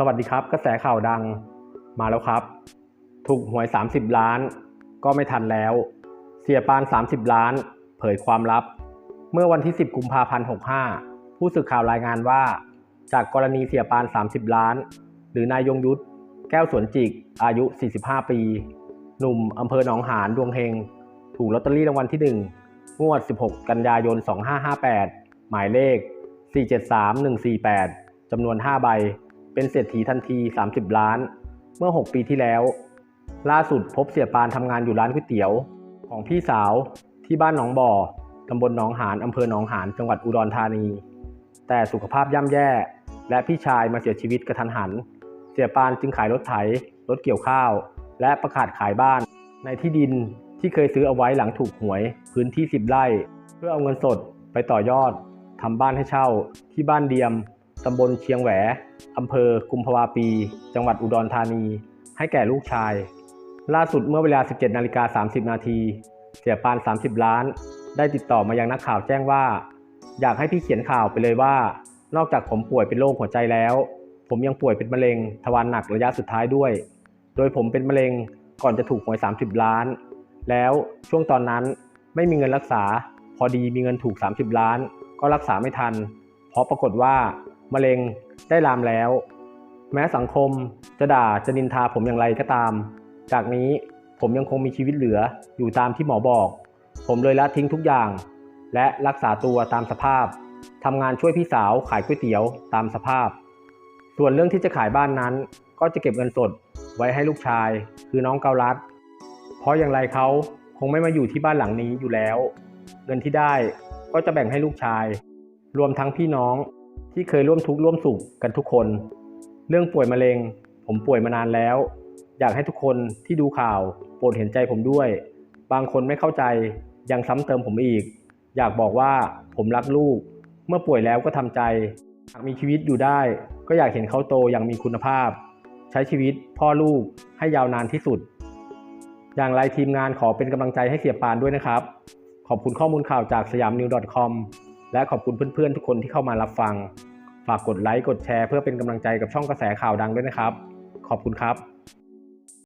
สวัสดีครับ กระแสข่าวดังมาแล้วครับ ถูกหวย 30 ล้าน ก็ไม่ทันแล้ว เสียปาน 30 ล้าน เผยความลับ เมื่อวันที่ 10 กุมภาพันธ์ 65 ผู้สื่อข่าวรายงานว่า จากกรณีเสียปาน 30 ล้าน หรือนายยงยุทธ แก้วสวนจิก อายุ 45 ปี หนุ่มอำเภอหนองหานดวงเฮง ถูกลอตเตอรี่รางวัลที่ 1 งวด 16 กันยายน 2558 หมายเลข 473148จำนวน 5 ใบ เป็นเศรษฐีทันที 30 ล้าน เมื่อ 6 ปีที่แล้ว ล่าสุดพบเสียปานทำงานอยู่ร้านก๋วยเตี๋ยว ของพี่สาวที่บ้านหนองบ่อตำบลหนองหานอำเภอหนองหานจังหวัดอุดรธานี แต่สุขภาพย่ำแย่ และพี่ชายมาเสียชีวิตกระทันหัน เสียปานจึงขายรถไถ รถเกี่ยวข้าว และประกาศขายบ้าน ในที่ดินที่เคยซื้อเอาไว้หลังถูกหวย พื้นที่ 10 ไร่ เพื่อเอาเงินสดไปต่อยอดทำบ้านให้เช่าที่บ้านเดียม ตำบลเชียงแหวอำเภอกุมภาวาปี จังหวัดอุดรธานี ให้แก่ลูกชาย ล่าสุดเมื่อเวลา 17นาฬิกา30 นาที เสียปาน 30 ล้าน ได้ติดต่อมายังนักข่าวแจ้งว่า อยากให้พี่เขียนข่าวไปเลยว่า นอกจากผมป่วยเป็นโรคหัวใจแล้ว ผมยังป่วยเป็นมะเร็งทวารหนักระยะสุดท้ายด้วย โดยผมเป็นมะเร็งก่อนจะถูกหวย 30 ล้าน แล้วช่วงตอนนั้นไม่มีเงินรักษา พอดีมีเงินถูก 30 ล้าน ก็รักษาไม่ทัน เพราะปรากฏว่า มะเร็งได้ลามแล้ว แม้สังคมจะด่าจะนินทาผมอย่างไรก็ตาม จากนี้ผมยังคงมีชีวิตเหลืออยู่ตามที่หมอบอก ผมเลยละทิ้งทุกอย่าง และรักษาตัวตามสภาพทำงานช่วยพี่สาวขายก๋วยเตี๋ยวตามสภาพ ส่วนเรื่องที่จะขายบ้านนั้น ก็จะเก็บเงินสดไว้ให้ลูกชาย คือน้องเกาลัด เพราะอย่างไรเขาคงไม่มาอยู่ที่บ้านหลังนี้อยู่แล้ว เงินที่ได้ก็จะแบ่งให้ลูกชาย รวมทั้งพี่น้อง ที่เคยร่วมทุกข์ร่วมสุขกันทุกคน เรื่องป่วยมะเร็ง ผมป่วยมานานแล้ว อยากให้ทุกคนที่ดูข่าวโปรดเห็นใจผมด้วย บางคนไม่เข้าใจยังซ้ำเติมผมอีก อยากบอกว่าผมรักลูก เมื่อป่วยแล้วก็ทำใจหากมีชีวิตอยู่ได้ ก็อยากเห็นเขาโตอย่างมีคุณภาพ ใช้ชีวิตพ่อลูกให้ยาวนานที่สุด อย่างไรทีมงานขอเป็นกำลังใจให้เสียปานด้วยนะครับ ขอบคุณข้อมูลข่าวจากสยามนิว .com และขอบคุณเพื่อนๆ ทุกคนที่เข้ามารับฟัง ฝากกดไลค์กดแชร์เพื่อเป็นกำลังใจกับช่องกระแสข่าวดังด้วยนะครับ ขอบคุณครับ